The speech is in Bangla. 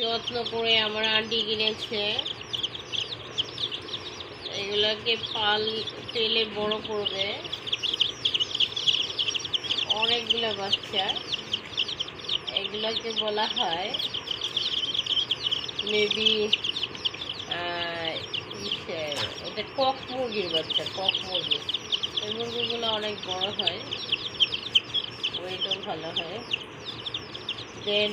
যত্ন করে আমার আন্টি কিনেছে। এগুলাকে পাল তেলে বড় করবে। অনেকগুলো বাচ্চা। এগুলোকে বলা হয় মেবি এটা কক মুরগির বাচ্চা, কক মুরগি। এই মুরগিগুলো অনেক বড় হয়। ওয়েটও ভালো হয়। দেন